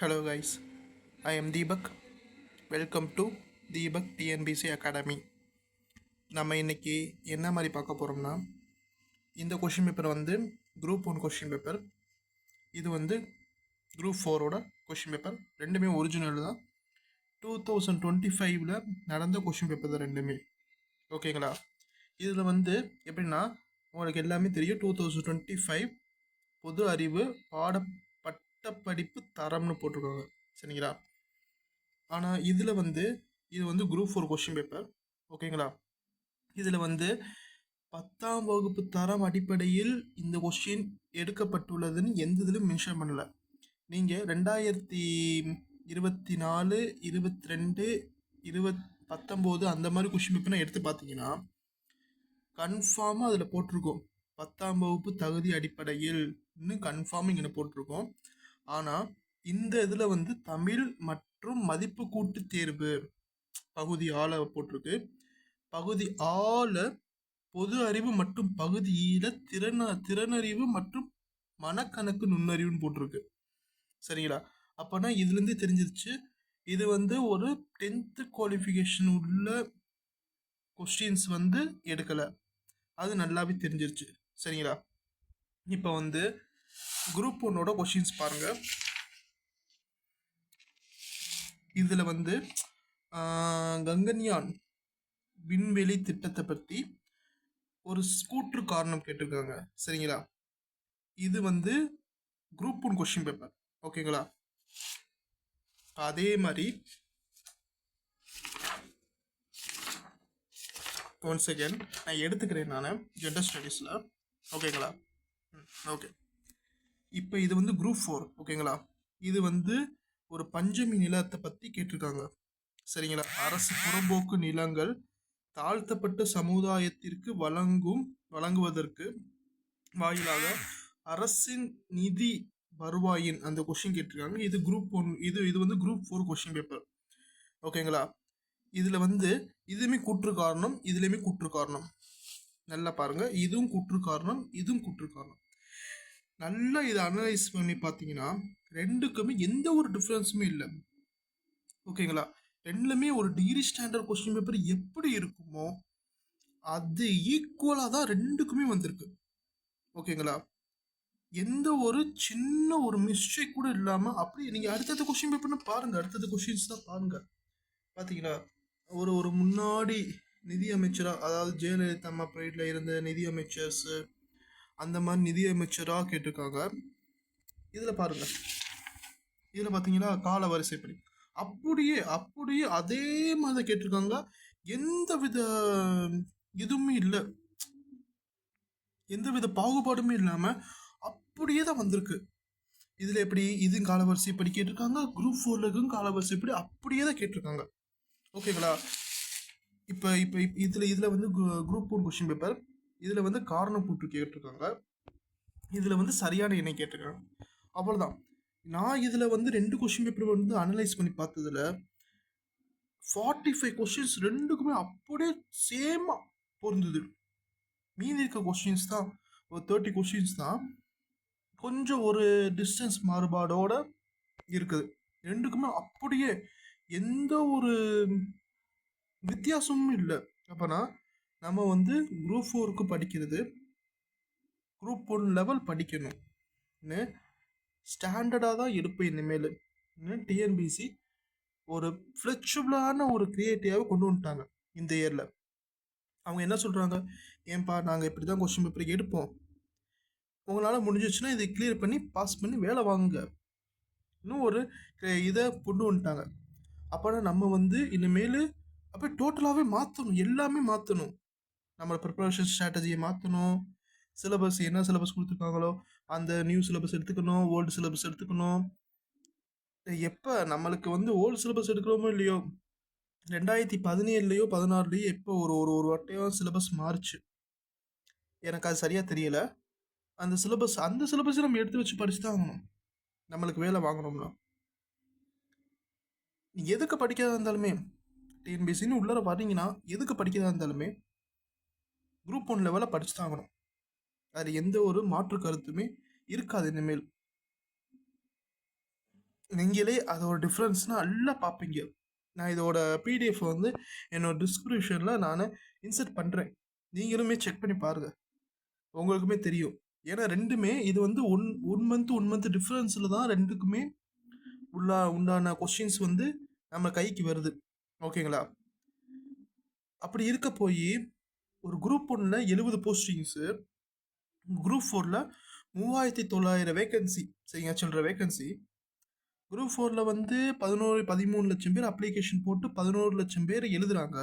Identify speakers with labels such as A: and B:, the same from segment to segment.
A: Hello guys I am Deepak welcome to Deepak TNPSC academy நம்ம இன்றைக்கி என்ன மாதிரி பார்க்க போகிறோம்னா இந்த கொஷின் பேப்பர் வந்து குரூப் ஒன் கொஷின் பேப்பர் இது வந்து குரூப் ஃபோரோட கொஷின் பேப்பர் ரெண்டுமே ஒரிஜினல் தான். டூ தௌசண்ட் டுவெண்ட்டி ஃபைவ்ல நடந்த கொஷின் பேப்பர் தான் ரெண்டுமே. ஓகேங்களா இதில் வந்து எப்படின்னா உங்களுக்கு எல்லாமே தெரியும். டூ தௌசண்ட் டுவெண்ட்டி ஃபைவ் பொது அறிவு பாட பட்டப்படிப்பு தரம்னு போட்டிருக்காங்க. சரிங்களா? ஆனால் இதில் வந்து இது வந்து குரூப் ஃபோர் கொஷின் பேப்பர் ஓகேங்களா? இதில் வந்து பத்தாம் வகுப்பு தரம் அடிப்படையில் இந்த கொஷின் எடுக்கப்பட்டுள்ளதுன்னு எந்த இதிலும் மென்ஷன் பண்ணலை. நீங்கள் ரெண்டாயிரத்தி இருபத்தி நாலு இருபத்தி ரெண்டு இருபத் பத்தொம்போது அந்த மாதிரி கொஷின் பேப்பர்னா எடுத்து பார்த்தீங்கன்னா கன்ஃபார்மாக அதில் போட்டிருக்கோம். பத்தாம் வகுப்பு தகுதி அடிப்படையில் இன்னும் கன்ஃபார்ம் இங்கே போட்டிருக்கோம். ஆனால் இந்த இதில் வந்து தமிழ் மற்றும் மதிப்பு கூட்டு தேர்வு பகுதி ஆள போட்டிருக்கு. பகுதி ஆல பொது அறிவு மற்றும் பகுதியில் திறன திறனறிவு மற்றும் மனக்கணக்கு நுண்ணறிவுன்னு போட்டிருக்கு. சரிங்களா? அப்போனா இதுலேருந்து தெரிஞ்சிருச்சு. இது வந்து ஒரு டென்த்து குவாலிஃபிகேஷன் உள்ள கொஸ்டின்ஸ் வந்து எடுக்கலை. அது நல்லாவே தெரிஞ்சிருச்சு. சரிங்களா? இப்போ வந்து குரூப் ஒன்னோட கொஷின்ஸ் பாருங்க. இதில் வந்து கங்கன்யான் விண்வெளி திட்டத்தை பற்றி ஒரு ஸ்கூட்ரு காரணம் கேட்டிருக்காங்க. சரிங்களா? இது வந்து குரூப் ஒன் கொஷின் பேப்பர். ஓகேங்களா? அதே மாதிரி ஒன் செகண்ட் நான் எடுத்துக்கிறேன் நான் ஜெண்டர் ஸ்டடீஸில் ஓகேங்களா? ம் ஓகே. இப்போ இது வந்து குரூப் ஃபோர் ஓகேங்களா இது வந்து ஒரு பஞ்சமி நிலத்தை பற்றி கேட்டிருக்காங்க. சரிங்களா? அரசு புறம்போக்கு நிலங்கள் தாழ்த்தப்பட்ட சமுதாயத்திற்கு வழங்கும் வழங்குவதற்கு வாயிலாக அரசின் நிதி வருவாயின் அந்த கொஷின் கேட்டிருக்காங்க. இது குரூப் ஒன் இது இது வந்து குரூப் ஃபோர் கொஷின் பேப்பர் ஓகேங்களா இதில் வந்து இதுவுமே கூற்று காரணம் இதுலேயுமே கூற்று காரணம். நல்லா பாருங்கள் இதுவும் கூற்று காரணம் இதுவும் கூற்று காரணம். நல்லா இதை அனலைஸ் பண்ணி பார்த்தீங்கன்னா ரெண்டுக்குமே எந்த ஒரு டிஃப்ரென்ஸுமே இல்லை. ஓகேங்களா ரெண்டுலுமே ஒரு டிகிரி ஸ்டாண்டர்ட் கொஸ்டின் பேப்பர் எப்படி இருக்குமோ அது ஈக்குவலாக தான் ரெண்டுக்குமே வந்திருக்கு. ஓகேங்களா எந்த ஒரு சின்ன ஒரு மிஸ்டேக் கூட இல்லாமல் அப்படியே நீங்கள் அடுத்தடுத்த கொஸ்டின் பேப்பர்னு பாருங்கள் அடுத்தது கொஸ்டின்ஸ் தான் பாருங்கள் பார்த்தீங்களா? ஒரு ஒரு முன்னாடி நிதி அமைச்சராக அதாவது ஜெயலலிதா அம்மா பீரியடில் இருந்த நிதி அமைச்சர்ஸு அந்த மாதிரி நிதியமைச்சராக கேட்டிருக்காங்க. இதில் பாருங்கள் இதில் பார்த்தீங்கன்னா கால வரிசைப்படி. அப்படியே அப்படியே அதே மாதிரி கேட்டிருக்காங்க. எந்த வித இதுவுமே இல்லை. எந்த வித பாகுபாடுமே இல்லாமல் அப்படியே தான் வந்திருக்கு. இதில் எப்படி இதுவும் காலவரிசை இப்படி கேட்டிருக்காங்க. குரூப் ஃபோரில் இருக்கும் காலவரிசைப்படி அப்படியே தான் கேட்டிருக்காங்க. ஓகேங்களா இப்போ இப்போ இதில் இதில் வந்து குரூப் ஒன் கொஷின் பேப்பர் இதில் வந்து காரணம் கூட்டு கேட்டிருக்காங்க. இதில் வந்து சரியான எண்ணை கேட்டிருக்காங்க. அவ்வளோதான் நான் இதில் வந்து ரெண்டு கொஷின் பேப்பர் வந்து அனலைஸ் பண்ணி பார்த்ததுல ஃபார்ட்டி ஃபைவ் கொஷின்ஸ் ரெண்டுக்குமே அப்படியே சேமாக பொருந்தது. மீதி இருக்க கொஷின்ஸ் தான் ஒரு தேர்ட்டி கொஷின்ஸ் தான் கொஞ்சம் ஒரு டிஸ்டன்ஸ் மாறுபாடோட இருக்குது. ரெண்டுக்குமே அப்படியே எந்த ஒரு வித்தியாசமும் இல்லை. அப்போனா நம்ம வந்து குரூப் ஃபோருக்கு படிக்கிறது. குரூப் ஒன் லெவல் படிக்கணும். ஸ்டாண்டர்டாக தான் எடுப்பேன் இனிமேல். டிஎன்பிசி ஒரு ஃப்ளெக்சிபிளான ஒரு க்ரியேட்டிவாக கொண்டு வந்துட்டாங்க இந்த இயரில் அவங்க என்ன சொல்கிறாங்க ஏன்பா நாங்கள் இப்படி தான் கொஸ்டின் பேப்பர் எடுப்போம். உங்களால் முடிஞ்சிச்சுன்னா இதை கிளியர் பண்ணி பாஸ் பண்ணி வேலை வாங்குங்க. இன்னும் ஒரு க- இதை கொண்டு வந்துட்டாங்க. அப்போனா நம்ம வந்து இனிமேல் அப்படியே டோட்டலாகவே மாற்றணும் எல்லாமே மாற்றணும் நம்மளோட ப்ரிப்பரேஷன் ஸ்ட்ராட்டஜியை மாற்றணும் சிலபஸ் என்ன சிலபஸ் கொடுத்துருக்காங்களோ அந்த நியூ சிலபஸ் எடுத்துக்கணும் ஓல்டு சிலபஸ் எடுத்துக்கணும். எப்போ நம்மளுக்கு வந்து ஓல்டு சிலபஸ் எடுக்கிறோமோ இல்லையோ ரெண்டாயிரத்தி பதினேழுலையோ பதினாறுலையோ எப்போ ஒரு ஒரு ஒரு வட்டையும் சிலபஸ் மாறுச்சு. எனக்கு அது சரியாக தெரியல. அந்த சிலபஸ் அந்த சிலபஸை நம்ம எடுத்து வச்சு படிச்சு தான் ஆகணும். நம்மளுக்கு வேலை வாங்கணும்னா. எதுக்கு படிக்காத இருந்தாலுமே டிஎன்பிசின்னு உள்ளார வரீங்கன்னா எதுக்கு படிக்கிறதா இருந்தாலுமே குரூப் ஒன் லெவலில் படிச்சு தான் ஆகணும் அதில் எந்த ஒரு மாற்று கருத்துமே இருக்காது இனிமேல். நீங்களே அதோட டிஃப்ரென்ஸ்னால் நல்லா பார்ப்பீங்க. நான் இதோட பிடிஎஃப் வந்து என்னோட டிஸ்கிரிப்ஷனில் நான் இன்சர்ட் பண்ணுறேன் நீங்களுமே செக் பண்ணி பாருங்கள் உங்களுக்குமே தெரியும். ஏன்னா ரெண்டுமே இது வந்து one one month one month டிஃப்ரென்ஸில் தான் ரெண்டுக்குமே உள்ளா உண்டான கொஸ்டின்ஸ் வந்து நம்ம கைக்கு வருது. ஓகேங்களா அப்படி இருக்க போய் ஒரு குரூப் ஒன்றில் எழுபது போஸ்டிங்ஸு குரூப் ஃபோரில் மூவாயிரத்தி தொள்ளாயிரம் வேகன்சி சரிங்க சொல்கிற வேகன்சி குரூப் ஃபோரில் வந்து பதினோரு பதிமூணு லட்சம் பேர் அப்ளிகேஷன் போட்டு பதினோரு லட்சம் பேர் எழுதுறாங்க.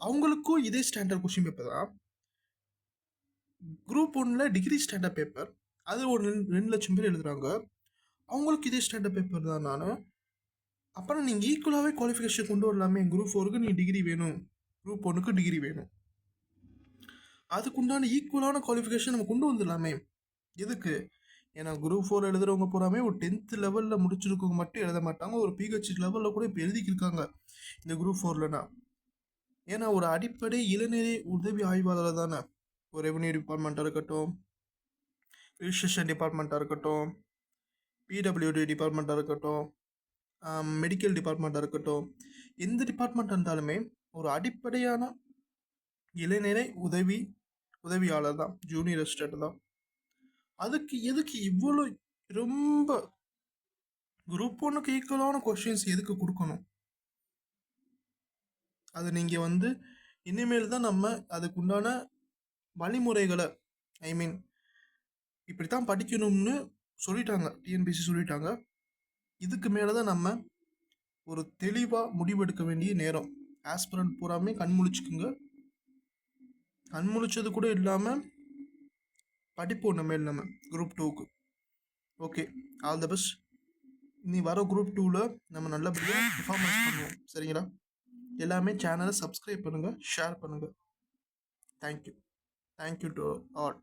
A: அவங்களுக்கும் இதே ஸ்டாண்டர்ட் கொஷின் பேப்பர் தான். குரூப் ஒன்றில் டிகிரி ஸ்டாண்டர்ட் பேப்பர் அது ஒரு ரெண்டு ரெண்டு லட்சம் பேர் எழுதுறாங்க. அவங்களுக்கு இதே ஸ்டாண்டர்ட் பேப்பர் தான் நான். அப்புறம் நீங்கள் ஈக்குவலாகவே குவாலிஃபிகேஷன் கொண்டு வரலாமே. குரூப் ஃபோருக்கு நீ டிகிரி வேணும். குரூப் ஒன்றுக்கு டிகிரி வேணும். அதுக்குண்டான ஈக்குவலான குவாலிஃபிகேஷன் நம்ம கொண்டு வந்துடலாமே. எதுக்கு? ஏன்னா குரூப் ஃபோர் எழுதுறவங்க பூராமே ஒரு டென்த்து லெவலில் முடிச்சிருக்கவங்க மட்டும் எழுத மாட்டாங்க. ஒரு பிஹெச்டி லெவலில் கூட இப்போ எழுதிக்கிருக்காங்க இந்த குரூப் ஃபோர்லனா ஏன்னா ஒரு அடிப்படை இளநிலை உதவி ஆய்வாளர் தானே. ஒரு ரெவன்யூ டிபார்ட்மெண்ட்டாக இருக்கட்டும் ரிஜிஸ்ட்ரேஷன் டிபார்ட்மெண்ட்டாக இருக்கட்டும் பிடபிள்யூடி டிபார்ட்மெண்ட்டாக இருக்கட்டும் மெடிக்கல் டிபார்ட்மெண்ட்டாக இருக்கட்டும். எந்த டிபார்ட்மெண்ட் இருந்தாலுமே ஒரு அடிப்படையான இளநிலை உதவி உதவியாளர் தான் ஜூனியர் அசிஸ்டன்ட் தான். அதுக்கு எதுக்கு இவ்வளோ ரொம்ப குரூப் ஒன்றுக்கு ஈக்குவலான கொஷின்ஸ் எதுக்கு கொடுக்கணும்? அது நீங்கள் வந்து இனிமேல் தான் நம்ம அதுக்குண்டான வழிமுறைகளை ஐ மீன் இப்படி தான் படிக்கணும்னு சொல்லிட்டாங்க டிஎன்பிசி சொல்லிட்டாங்க. இதுக்கு மேலே தான் நம்ம ஒரு தெளிவாக முடிவெடுக்க வேண்டிய நேரம். ஆஸ்பிரண்ட் பூராமே கண் முழிச்சுக்குங்க கண் முழிச்சது கூட இல்லாமல் படிப்பு ஒன்றுமே நம்ம குரூப் டூக்கு ஓகே ஆல் த பெஸ்ட் நீ வர குரூப் டூவில் நம்ம நல்லபடியாக பெர்ஃபார்மன்ஸ் பண்ணுவோம். சரிங்களா? எல்லாமே சேனலை சப்ஸ்கிரைப் பண்ணுங்கள் ஷேர் பண்ணுங்கள் தேங்க்யூ தேங்க்யூ டு ஆல்